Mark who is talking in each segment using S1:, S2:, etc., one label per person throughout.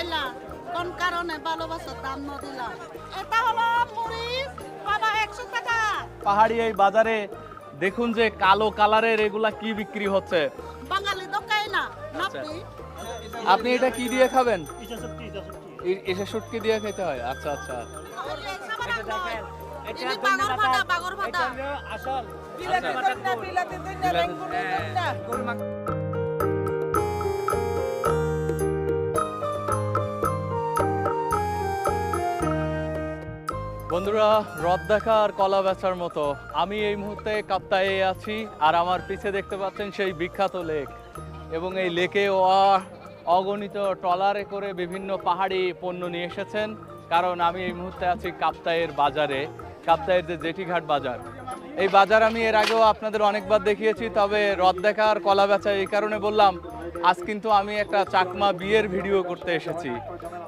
S1: পাইলা কোন কারণে ভালোবাসার দাম ন দিলা এটা হলো মরিচ বাবা একশো টাকা।
S2: পাহাড়ি এই বাজারে দেখুন যে কালো কালারের এগুলা কি বিক্রি হচ্ছে।
S1: বাঙালি তো খাই না। নাপি
S2: আপনি এটা কি দিয়ে খাবেন? এসে শুটকি দিয়ে খেতে হয়। আচ্ছা আচ্ছা।
S1: pada bagor pada
S3: বিলাতি দন্না বিলাতি
S2: বন্ধুরা হ্রদ দেখা আর কলা বেচার মতো। আমি এই মুহূর্তে কাপ্তায়ে আছি, আর আমার পিছে দেখতে পাচ্ছেন সেই বিখ্যাত লেক। এবং এই লেকে অ- অগণিত ট্রলারে করে বিভিন্ন পাহাড়ি পণ্য নিয়ে এসেছেন, কারণ আমি এই মুহূর্তে আছি কাপ্তায়ের বাজারে কাপ্তায়ের যে জেঠিঘাট বাজার। এই বাজার আমি এর আগেও আপনাদের অনেকবার দেখিয়েছি, তবে হ্রদ দেখা আর কলা বেচা এই কারণে বললাম, আজ কিন্তু আমি একটা চাকমা বিয়ের ভিডিও করতে এসেছি।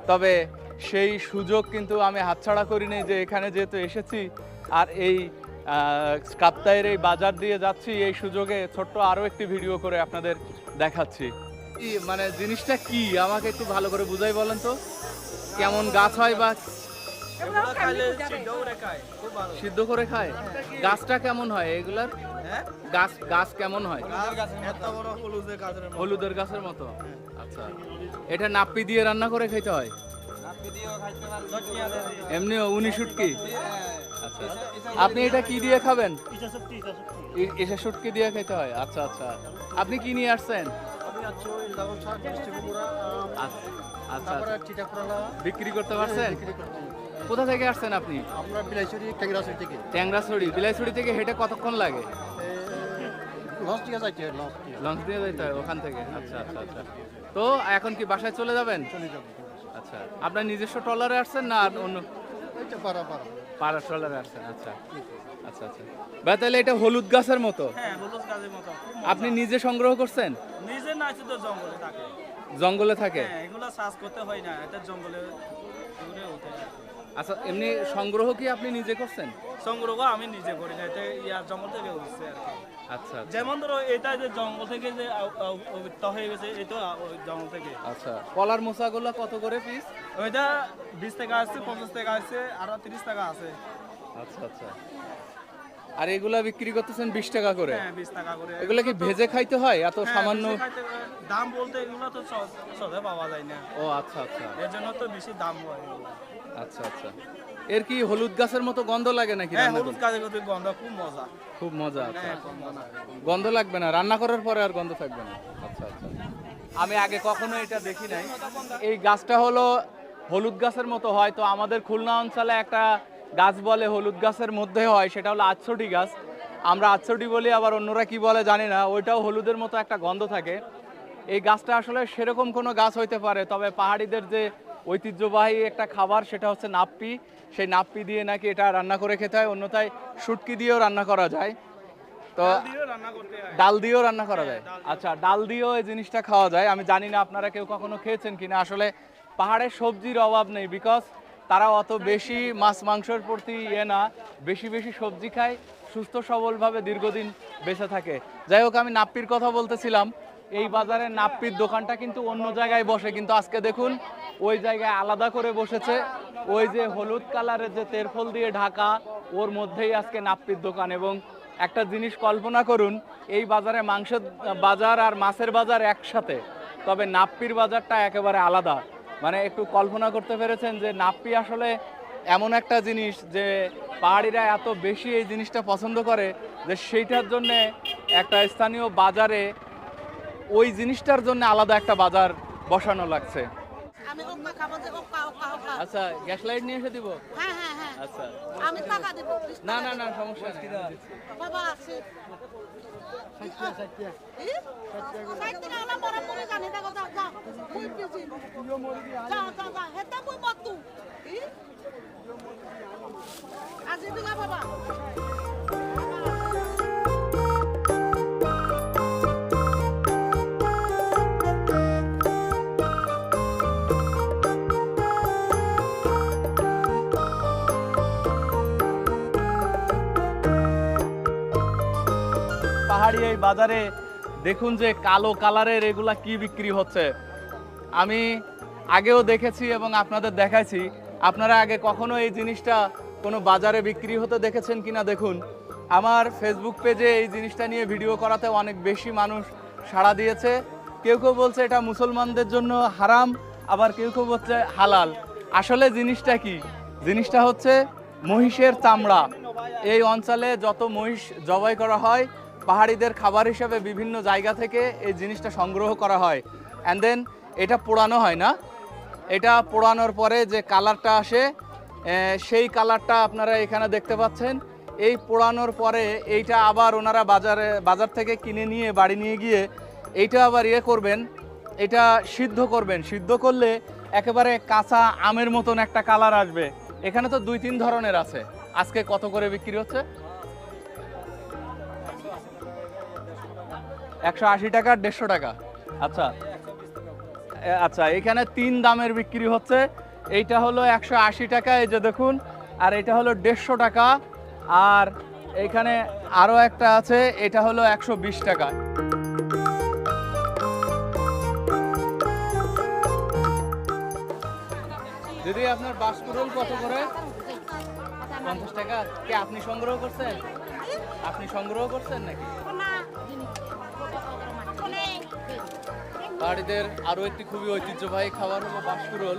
S2: তবে সেই সুযোগ কিন্তু আমি হাতছাড়া করিনি যে এখানে যেহেতু এসেছি আর এই কাপ্তায়ের এই বাজার দিয়ে যাচ্ছি এই সুযোগে ছোট্ট আরও একটি ভিডিও করে আপনাদের দেখাচ্ছি। কি মানে জিনিসটা কি? আমাকে একটু ভালো করে বুঝাই বলেন তো। কেমন গাছ হয় বা সিদ্ধ করে খায়? গাছটা কেমন হয় এগুলার? গাছ গাছ কেমন হয়? হলুদের গাছের মতো। আচ্ছা। এটা নাপ্পি দিয়ে রান্না করে খেতে হয়? এমনি উনি শুটকি? আচ্ছা। আপনি এটা কি দিয়ে খাবেন? এসে শুটকি দিয়ে খেতে হয়? আচ্ছা আচ্ছা। আপনি কি নিয়ে আসছেন? আচ্ছা, আচ্ছা। বিক্রি করতে পারছেন? কোথা থেকে আসছেন আপনি?
S4: আমরা বিলাইছড়ি টেংরাছড়ি থেকে।
S2: ট্যাংরাছড়ি। বিলাইছড়ি থেকে হেঁটে কতক্ষণ লাগে?
S4: লঞ্চ দিয়ে যাইতে দিয়ে।
S2: লঞ্চ দিয়ে হয় ওখান থেকে। আচ্ছা আচ্ছা আচ্ছা। তো এখন কি বাসায় চলে যাবেন?
S4: চলে যাব।
S2: আচ্ছা আপনার নিজস্ব ট্রলারে আসছেন না আর অন্য পাড়া ট্রলারে আসছেন আচ্ছা। আচ্ছা আচ্ছা। ভাই তাহলে এটা হলুদ গাছের মতো?
S5: হ্যাঁ হলুদ গাছের মতো।
S2: আপনি নিজে সংগ্রহ করছেন?
S5: নিজে না তো জঙ্গলে থাকে।
S2: জঙ্গলে থাকে?
S5: হ্যাঁ এগুলো চাষ করতে হয় না এটা জঙ্গলে
S2: আচ্ছা এমনি সংগ্রহ কি আপনি নিজে করছেন?
S5: সংগ্রহ আমি নিজে করি না এটা ইয়ার জঙ্গল থেকে উঠছে আর কি।
S2: আচ্ছা আচ্ছা।
S5: যেমন ধরো এটা যে জঙ্গল থেকে যে হয়ে গেছে এটা জঙ্গল থেকে।
S2: আচ্ছা কলার মোসাগুলো কত করে পিস
S5: ওইটা বিশ টাকা আছে পঞ্চাশ টাকা আছে আর তিরিশ টাকা আছে।
S2: আচ্ছা আচ্ছা। আর এগুলা বিক্রি করতেছেন বিশ টাকা করে।
S5: হ্যাঁ বিশ টাকা করে।
S2: এগুলো কি ভেজে খাইতে হয়? এত
S5: হ্যাঁ,
S2: সামান্য।
S5: দাম বলতে এগুলো তো সহজে পাওয়া যায় না।
S2: ও আচ্ছা আচ্ছা।
S5: এর জন্য তো বেশি দাম হয়
S2: আচ্ছা আচ্ছা। এর কি হলুদ গাছের মতো গন্ধ লাগে নাকি
S5: হ্যাঁ হলুদ? কাজের করতে গন্ধ খুব মজা।
S2: খুব মজা আচ্ছা।
S5: হ্যাঁ
S2: গন্ধ লাগবে না রান্না করার পরে আর গন্ধ থাকবে না। আচ্ছা আচ্ছা। আমি আগে কখনো এটা দেখি নাই। এই গাছটা হলো হলুদ গাছের মতো হয়। তো আমাদের খুলনা অঞ্চলে একটা গাছ বলে হলুদ গাছের মধ্যে হয় সেটা হলো আটশোটি গাছ। আমরা আটশোটি বলি আবার অন্যরা কি বলে জানি না ওইটাও হলুদের মতো একটা গন্ধ থাকে। এই গাছটা আসলে সেরকম কোনো গাছ হইতে পারে তবে পাহাড়িদের যে ঐতিহ্যবাহী একটা খাবার সেটা হচ্ছে নাপ্পি। সেই নাপ্পি দিয়ে নাকি এটা রান্না করে খেতে হয় অন্যথায় শুটকি দিয়েও রান্না করা যায়। তো ডাল দিয়েও রান্না করা যায়। আচ্ছা ডাল দিয়েও এই জিনিসটা খাওয়া যায়। আমি জানি না আপনারা কেউ কখনো খেয়েছেন কিনা। আসলে পাহাড়ে সবজির অভাব নেই বিকজ তারা অত বেশি মাছ মাংসের প্রতি ইয়ে না, বেশি বেশি সবজি খায়, সুস্থ সবলভাবে দীর্ঘদিন বেঁচে থাকে। যাই হোক, আমি নাপ্পির কথা বলতেছিলাম। এই বাজারে নাপ্পির দোকানটা কিন্তু অন্য জায়গায় বসে, কিন্তু আজকে দেখুন, ওই জায়গায় আলাদা করে বসেছে। ওই যে হলুদ কালারের যে তেরফল দিয়ে ঢাকা, ওর মধ্যেই আজকে নাপ্পির দোকান। এবং একটা জিনিস কল্পনা করুন, এই বাজারে মাংসের বাজার আর মাছের বাজার একসাথে, তবে নাপ্পির বাজারটা একেবারে আলাদা। মানে একটু কল্পনা করতে পেরেছেন যে নাপ্পি আসলে এমন একটা জিনিস যে পাহাড়িরা এত বেশি এই জিনিসটা পছন্দ করে যে সেইটার জন্যে একটা স্থানীয় বাজারে ওই জিনিসটার জন্য আলাদা একটা বাজার বসানো লাগছে।
S1: আমি ওকা খাব যে ওকা ওকা ওকা
S2: আচ্ছা গ্যাস লাইট নিয়ে এসে দিব?
S1: হ্যাঁ হ্যাঁ হ্যাঁ।
S2: আচ্ছা।
S1: আমি টাকা দেব।
S2: না না না সমস্যা নেই।
S1: বাবা আছে। জানি দেখো যাও যাও। যাও যাও হেতে মুই মতু
S2: পাহাড়ি এই বাজারে দেখুন যে কালো কালারের এগুলা কি বিক্রি হচ্ছে। আমি আগেও দেখেছি এবং আপনাদের দেখাইছি। আপনারা আগে কখনো এই জিনিসটা কোনো বাজারে বিক্রি হতে দেখেছেন কিনা দেখুন। আমার ফেসবুক পেজে এই জিনিসটা নিয়ে ভিডিও করাতে অনেক বেশি মানুষ সাড়া দিয়েছে। কেউ কেউ বলছে এটা মুসলমানদের জন্য হারাম, আবার কেউ কেউ বলছে হালাল। আসলে জিনিসটা কি? জিনিসটা হচ্ছে মহিষের চামড়া। এই অঞ্চলে যত মহিষ জবাই করা হয় পাহাড়িদের খাবার হিসেবে বিভিন্ন জায়গা থেকে এই জিনিসটা সংগ্রহ করা হয়। অ্যান্ড দেন এটা পোড়ানো হয় না। এটা পোড়ানোর পরে যে কালারটা আসে সেই কালারটা আপনারা এখানে দেখতে পাচ্ছেন। এই পোড়ানোর পরে এইটা আবার ওনারা বাজারে, বাজার থেকে কিনে নিয়ে বাড়ি নিয়ে গিয়ে এইটা আবার ইয়ে করবেন, এটা সিদ্ধ করবেন। সিদ্ধ করলে একেবারে কাঁচা আমের মতন একটা কালার আসবে। এখানে তো দুই তিন ধরনের আছে। আজকে কত করে বিক্রি হচ্ছে? একশো আশি টাকা, দেড়শো টাকা। আচ্ছা। আচ্ছা এখানে তিন দামের বিক্রি হচ্ছে। এইটা হলো একশো আশি টাকা, এই যে দেখুন। আর এটা হলো দেড়শো টাকা। আর এখানে আরও একটা আছে, এটা হলো একশো বিশ টাকা। দিদি, আপনার বাসপুরল কত করে? পঞ্চাশ টাকা? কি আপনি সংগ্রহ করছেন? আপনি সংগ্রহ করছেন নাকি? পাহাড়িদের আরও একটি খুবই ঐতিহ্যবাহী খাবার হলো বাঁশকুরোল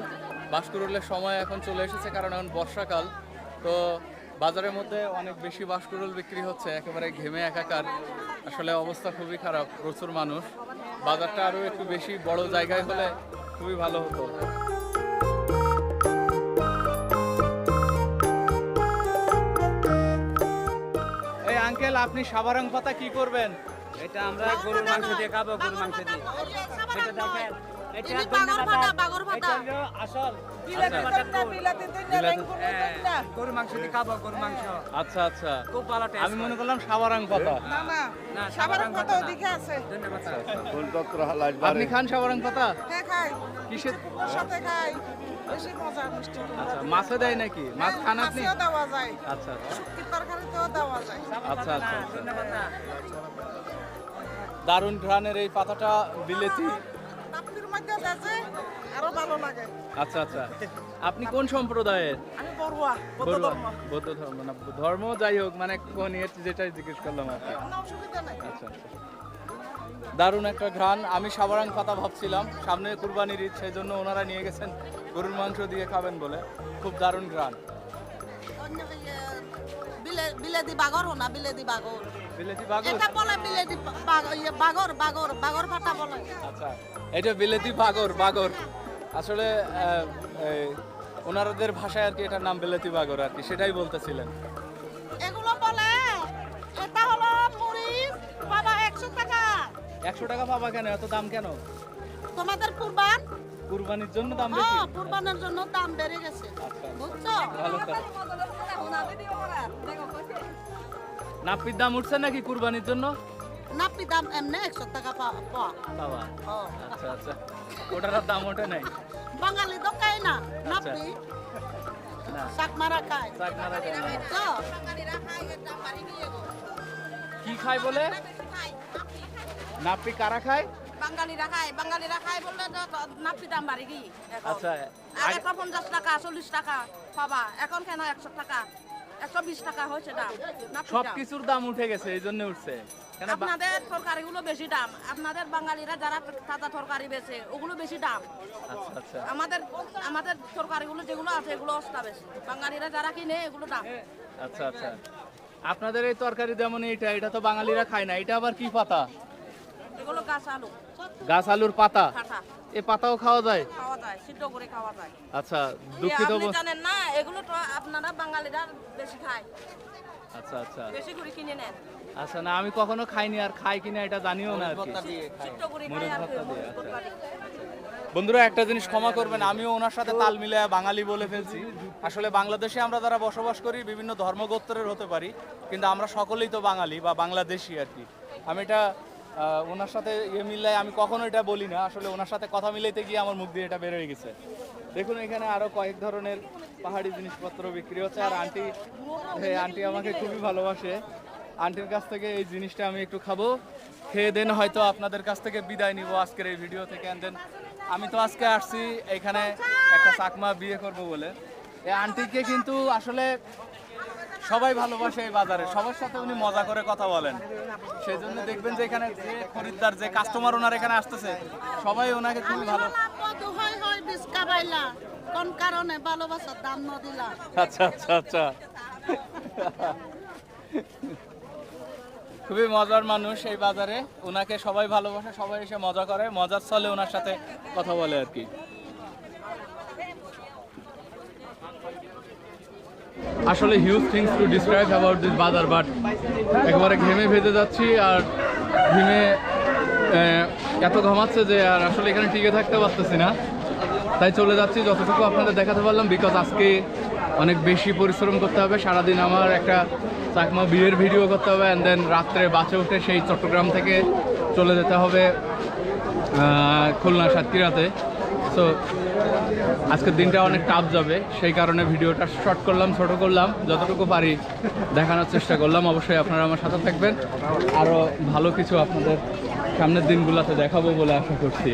S2: বাঁশকুরোলের সময় এখন চলে এসেছে, কারণ এখন বর্ষাকাল। তো বাজারের মধ্যে অনেক বেশি বাঁশকুরোল বিক্রি হচ্ছে, একেবারে ঘেমে একাকার। আসলে অবস্থা খুবই খারাপ, প্রচুর মানুষ। বাজারটা আরও একটু বেশি বড় জায়গায় হলে খুবই ভালো হতো। এই আঙ্কেল, আপনি সাবারং পাতা কি করবেন?
S3: এটা আমরা গরুর মাংস দিয়ে খাব গরুর মাংস দিয়ে এটা দেখেন এটা
S1: ইনি
S3: ধন্যবাদ
S1: বাগর ভাতা, বাগর ভাতা।
S3: এটা হলো আসল
S1: বিলাতি
S3: আচ্ছা।
S1: দন্না, বিলাতি দন্না,
S2: বিলাতি-
S1: রেঙ্গুনি দন্না।
S3: গরুর মাংস দিয়ে খাব গরুর মাংস
S2: আচ্ছা আচ্ছা
S3: খুব ভালো
S2: আমি মনে করলাম সাবারাং পাতা
S1: না, না,
S3: না,
S1: সাবারের
S3: সাবারাং
S1: কত ওদিকে আছে।
S3: ধন্যবাদ
S2: আপনি খান সাবারাং পাতা
S1: হ্যাঁ, খাই।
S2: কিসের
S1: সাথে খাই। বেশি মজা, মিষ্টি কুমড়া
S2: আচ্ছা
S1: দিয়ে।
S2: মাছে দেয় নাকি মাছ খান আপনি। আচ্ছা আচ্ছা
S1: দেওয়া।
S2: আচ্ছা আচ্ছা। দারুণ ঘ্রাণের এই পাতাটা বিলেতি
S1: আরও ভালো লাগে।
S2: আচ্ছা আচ্ছা। আপনি কোন সম্প্রদায়ের?
S1: আমি বড়ুয়া, বৌদ্ধ ধর্ম।
S2: বৌদ্ধ ধর্ম না ধর্ম যাই হোক মানে কোন যেটাই জিজ্ঞেস করলাম আর কি। আচ্ছা আচ্ছা। দারুণ একটা ঘ্রাণ। আমি সাবারাং পাতা ভাবছিলাম সামনে কুরবানির ঈদ সেই জন্য ওনারা নিয়ে গেছেন গরুর মাংস দিয়ে খাবেন বলে। খুব দারুণ ঘ্রাণ।
S1: অন্য ইয়ে, বাগর না বিলেতি বাগর
S2: বিলেতি বাগর
S1: এটা বলে বিলেতি বাগ- ইয়ে, বাগর বাগর বাগর ফাটা বলে
S2: আচ্ছা এটা বিলেতি বাগর বাগর আসলে ওনাদের ভাষায় আর কি এটার নাম বিলেতি বাগর আর কি সেটাই বলতেছিলেন।
S1: এগুলো বলে এটা হলো মরিচ বাবা একশো টাকা।
S2: একশো টাকা পাবা কেন? এত দাম কেন?
S1: তোমাদের কুরবান?
S2: কুরবানির জন্য দাম বেশি?
S1: হ্যাঁ কুরবানের জন্য দাম বেড়ে গেছে। বুঝছ?
S2: ভালো তো নাপির দাম উঠছে নাকি কুরবানির জন্য?
S1: নাপি দাম এমনি একশো টাকা পাওয়া পাওয়া।
S2: আচ্ছা আচ্ছা। ওটার দাম ওঠে নাই?
S1: বাঙালি তো খায় না নাপি।
S2: না।
S1: শাকমারা খায়।
S2: শাক মারা যায় না। কি খায় বলে? নাপি কারা খায়?
S6: বাঙালিরা খায় বাঙালিরা খায় বললে তো নাপি দাম বাড়ি গিয়ে।
S2: আচ্ছা
S6: আগে তো পঞ্চাশ টাকা চল্লিশ টাকা পাবা। এখন কেন একশো টাকা? একশো বিশ টাকা হয়েছে দাম। দাম।
S2: উঠে গেছে এই জন্য উঠছে।
S6: আপনাদের তরকারিগুলো বেশি দাম। আপনাদের বাঙালিরা যারা তাজা তরকারি বেছে ওগুলো বেশি দাম।
S2: আচ্ছা আচ্ছা।
S6: আমাদের আমাদের তরকারিগুলো যেগুলো আছে এগুলো অস্তা বেশি বাঙালিরা যারা কিনে এগুলো দাম।
S2: আচ্ছা আচ্ছা। আপনাদের এই তরকারি যেমন এটা এটা তো বাঙালিরা খায় না এটা আবার কি পাতা?
S6: এগুলো গাছ আলু।
S2: গাছ আলুর পাতা? এ পাতাও খাওয়া যায়?
S6: খাওয়া যায় সিদ্ধ করে খাওয়া যায়।
S2: আচ্ছা দুঃখিত
S6: জানেন না এগুলো তো আপনারা বাঙালিরা বেশি খায়।
S2: আচ্ছা আচ্ছা।
S6: বেশি করে কিনে নেন।
S2: আচ্ছা না আমি কখনো খাইনি আর খাই কিনা এটা জানিও না আর কি।
S6: সিদ্ধ করে খায়
S2: মরিচ ভর্তা দিয়ে, আচ্ছা। বন্ধুরা একটা জিনিস ক্ষমা করবেন আমিও ওনার সাথে তাল মিলায় বাঙালি বলে ফেলছি। আসলে বাংলাদেশে আমরা যারা বসবাস করি বিভিন্ন ধর্মগোত্রের হতে পারি কিন্তু আমরা সকলেই তো বাঙালি বা বাংলাদেশি আর কি। আমি এটা ওনার সাথে ইয়ে মিলায় আমি কখনো এটা বলি না। আসলে ওনার সাথে কথা মিলাইতে গিয়ে আমার মুখ দিয়ে এটা বের হয়ে গেছে। দেখুন, এখানে আরও কয়েক ধরনের পাহাড়ি জিনিসপত্র বিক্রি হচ্ছে। আর আন্টি আন্টি আমাকে খুবই ভালোবাসে। আন্টির কাছ থেকে এই জিনিসটা আমি একটু খাব। খেয়ে দেন, হয়তো আপনাদের কাছ থেকে বিদায় নিব আজকের এই ভিডিও থেকে। অ্যান্ড দেন আমি তো আজকে আসছি এখানে একটা চাকমা বিয়ে করব বলে। এই আন্টিকে কিন্তু আসলে সবাই ভালোবাসে এই বাজারে। সবার সাথে উনি মজা করে কথা বলেন। সেই জন্য দেখবেন যে এখানে যে খরিদ্দার যে কাস্টমার ওনার এখানে আসতেছে সবাই ওনাকে খুবই ভালো
S1: কোন কারণে ভালোবাসার দাম ন দিলা?
S2: আচ্ছা আচ্ছা আচ্ছা। খুবই মজার মানুষ এই বাজারে। ওনাকে সবাই ভালোবাসে সবাই এসে মজা করে মজার চলে ওনার সাথে কথা বলে আর কি। আসলে huge things to describe about this বাজার বাট একবারে ঘেমে ভেজে যাচ্ছি আর ঘেমে এত ঘামাচ্ছে যে আর আসলে এখানে টিকে থাকতে পারতেছি না। তাই চলে যাচ্ছি, যতটুকু আপনাদের দেখাতে পারলাম বিকজ আজকে অনেক বেশি পরিশ্রম করতে হবে। সারাদিন আমার একটা চাকমা বিয়ের ভিডিও করতে হবে অ্যান্ড দেন রাত্রে বাসে উঠে সেই চট্টগ্রাম থেকে চলে যেতে হবে খুলনা সাতক্ষীরাতে। সো আজকের দিনটা অনেক টাফ যাবে, সেই কারণে ভিডিওটা শর্ট করলাম, ছোট করলাম, যতটুকু পারি দেখানোর চেষ্টা করলাম। অবশ্যই আপনারা আমার সাথে থাকবেন। আরও ভালো কিছু আপনাদের সামনের দিনগুলোতে দেখাবো বলে আশা করছি।